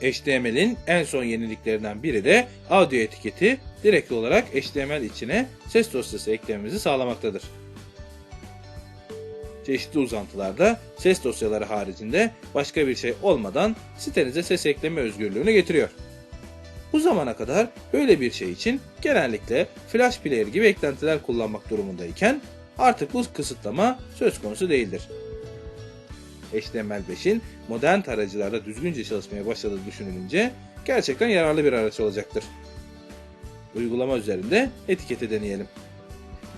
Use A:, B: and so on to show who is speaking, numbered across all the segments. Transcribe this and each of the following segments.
A: HTML'in en son yeniliklerinden biri de audio etiketi direkt olarak HTML içine ses dosyası eklememizi sağlamaktadır. Çeşitli uzantılarda ses dosyaları haricinde başka bir şey olmadan sitenize ses ekleme özgürlüğünü getiriyor. Bu zamana kadar böyle bir şey için genellikle Flash Player gibi eklentiler kullanmak durumundayken artık bu kısıtlama söz konusu değildir. HTML5'in modern tarayıcılarda düzgünce çalışmaya başladığı düşünülünce gerçekten yararlı bir araç olacaktır. Uygulama üzerinde etiketi deneyelim.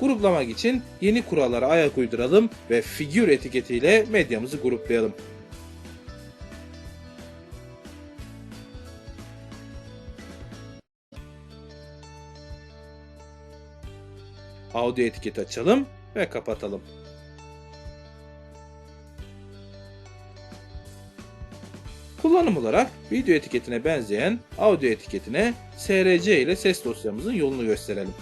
A: Gruplamak için yeni kurallara ayak uyduralım ve figür etiketiyle medyamızı gruplayalım. Audio etiketi açalım ve kapatalım. Kullanım olarak video etiketine benzeyen audio etiketine SRC ile ses dosyamızın yolunu gösterelim.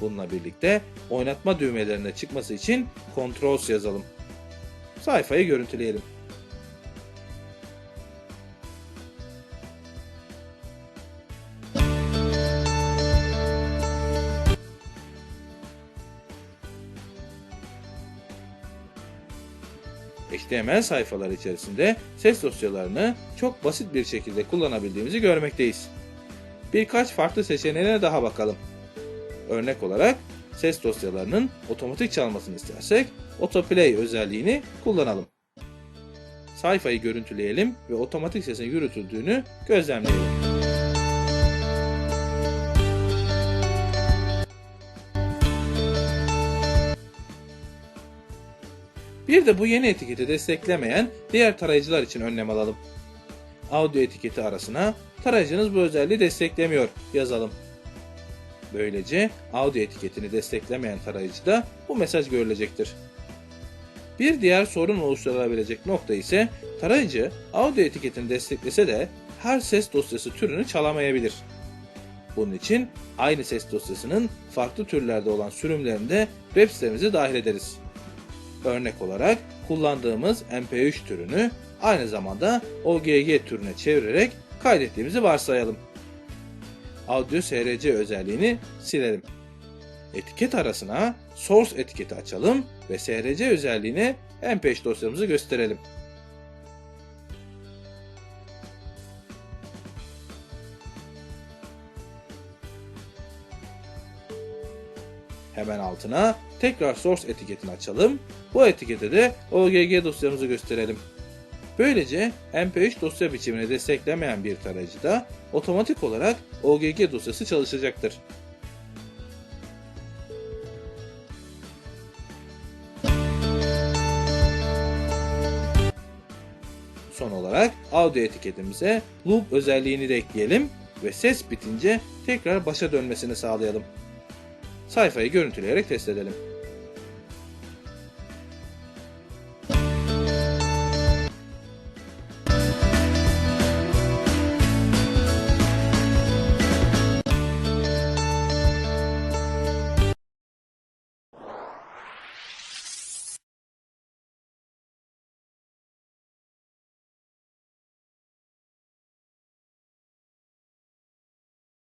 A: Bununla birlikte oynatma düğmelerine çıkması için Controls yazalım. Sayfayı görüntüleyelim. HTML sayfaları içerisinde ses dosyalarını çok basit bir şekilde kullanabildiğimizi görmekteyiz. Birkaç farklı seçeneğine daha bakalım. Örnek olarak ses dosyalarının otomatik çalmasını istersek Autoplay özelliğini kullanalım. Sayfayı görüntüleyelim ve otomatik sesin yürütüldüğünü gözlemleyelim. Bir de bu yeni etiketi desteklemeyen diğer tarayıcılar için önlem alalım. Audio etiketi arasına tarayıcınız bu özelliği desteklemiyor yazalım. Böylece audio etiketini desteklemeyen tarayıcıda bu mesaj görülecektir. Bir diğer sorun oluşturulabilecek nokta ise tarayıcı audio etiketini desteklese de her ses dosyası türünü çalamayabilir. Bunun için aynı ses dosyasının farklı türlerde olan sürümlerini de web sitemize dahil ederiz. Örnek olarak kullandığımız MP3 türünü aynı zamanda OGG türüne çevirerek kaydettiğimizi varsayalım. Audio SRC özelliğini silelim. Etiket arasına source etiketi açalım ve SRC özelliğini MP3 dosyamızı gösterelim. Hemen altına tekrar source etiketini açalım. Bu etikete de OGG dosyamızı gösterelim. Böylece MP3 dosya biçimini desteklemeyen bir tarayıcıda otomatik olarak OGG dosyası çalışacaktır. Son olarak audio etiketimize loop özelliğini de ekleyelim ve ses bitince tekrar başa dönmesini sağlayalım. Sayfayı görüntüleyerek test edelim.